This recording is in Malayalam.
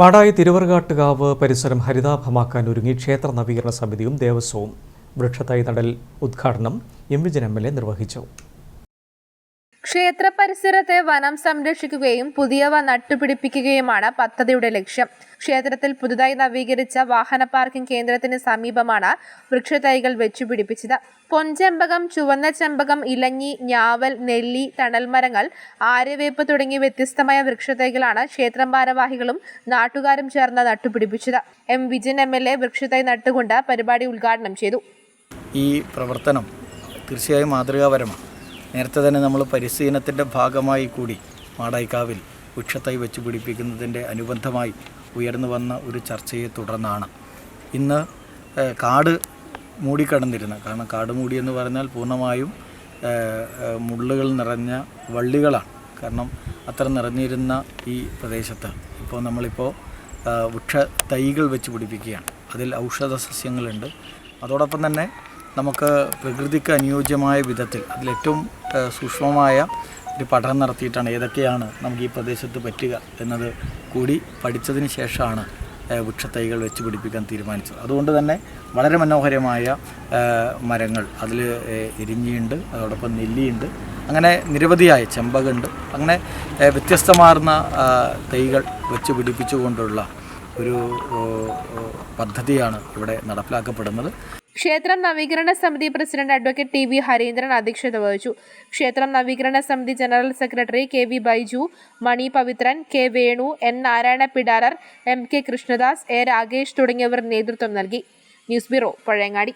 മാടായി തിരുവറുകാട്ടുകാവ് പരിസരം ഹരിതാഭമാക്കാൻ ഒരുങ്ങി ക്ഷേത്ര നവീകരണ സമിതിയും ദേവസ്വവും. വൃക്ഷത്തൈ നടൽ ഉദ്ഘാടനം M Vijayan M L A നിർവഹിച്ചു. ക്ഷേത്ര പരിസരത്തെ വനം സംരക്ഷിക്കുകയും പുതിയവ നട്ടുപിടിപ്പിക്കുകയുമാണ് പദ്ധതിയുടെ ലക്ഷ്യം. ക്ഷേത്രത്തിൽ പുതുതായി നവീകരിച്ച വാഹന പാർക്കിംഗ് കേന്ദ്രത്തിന് സമീപമാണ് വൃക്ഷത്തൈകൾ വെച്ചുപിടിപ്പിച്ചത്. പൊൻചെമ്പകം ചുവന്ന ചെമ്പകം ഇലഞ്ഞി ഞാവൽ നെല്ലി തണൽമരങ്ങൾ ആര്യവേപ്പ് തുടങ്ങിയ വ്യത്യസ്തമായ വൃക്ഷത്തൈകളാണ് ക്ഷേത്രം ഭാരവാഹികളും നാട്ടുകാരും ചേർന്ന് നട്ടുപിടിപ്പിച്ചത്. M. Vijayan M. L. A വൃക്ഷത്തൈ നട്ടുകൊണ്ട് പരിപാടി ഉദ്ഘാടനം ചെയ്തു. ഈ പ്രവർത്തനം തീർച്ചയായും മാതൃകാപരമാണ്. നേരത്തെ തന്നെ നമ്മൾ പരിശീലനത്തിന്റെ ഭാഗമായി കൂടി മാടായിക്കാവിൽ വൃക്ഷത്തൈ വെച്ച് പിടിപ്പിക്കുന്നതിന്റെ അനുബന്ധമായി ഉയർന്നു വന്ന ഒരു ചർച്ചയെ തുടർന്നാണ്. ഇന്ന് കാട് മൂടിക്കടന്നിരുന്ന. കാരണം കാട് മൂടി എന്ന് പറഞ്ഞാൽ പൂർണമായും മുള്ളുകൾ നിറഞ്ഞ വള്ളികളാണ്. കാരണം അത്ര നിറഞ്ഞിരുന്ന ഈ പ്രദേശത്ത് ഇപ്പോൾ നമ്മളിപ്പോൾ വൃക്ഷ തൈകൾ വെച്ച് പിടിപ്പിക്കുകയാണ്. അതിൽ ഔഷധ സസ്യങ്ങളുണ്ട് അതോടൊപ്പം തന്നെ നമുക്ക് പ്രകൃതിക്ക് അനുയോജ്യമായ വിധത്തിൽ അതിലേറ്റവും സൂക്ഷ്മമായ ഒരു പഠനം നടത്തിയിട്ടാണ് ഏതൊക്കെയാണ് നമുക്ക് ഈ പ്രദേശത്ത് പറ്റുക എന്നത് കൂടി പഠിച്ചതിന് ശേഷമാണ് വൃക്ഷത്തൈകൾ വെച്ച് പിടിപ്പിക്കാൻ തീരുമാനിച്ചത്. അതുകൊണ്ട് തന്നെ വളരെ മനോഹരമായ മരങ്ങൾ അതിൽ ഇരിഞ്ഞിയുണ്ട് അതോടൊപ്പം നെല്ലിയുണ്ട്. അങ്ങനെ നിരവധിയായ ചെമ്പകുണ്ട്. അങ്ങനെ വ്യത്യസ്തമാർന്ന തൈകൾ വെച്ച് പിടിപ്പിച്ചുകൊണ്ടുള്ള ഒരു പദ്ധതിയാണ് ഇവിടെ നടപ്പിലാക്കപ്പെടുന്നത്. ക്ഷേത്രം നവീകരണ സമിതി president advocate T V Harindran അധ്യക്ഷത വഹിച്ചു. ക്ഷേത്രം നവീകരണ സമിതി general secretary K V Baiju Mani Pavithran K Venu N Narayana Pidarar M K Krishnadas A Rakesh തുടങ്ങിയവർ നേതൃത്വം നൽകി. News bureau Pazhayangadi.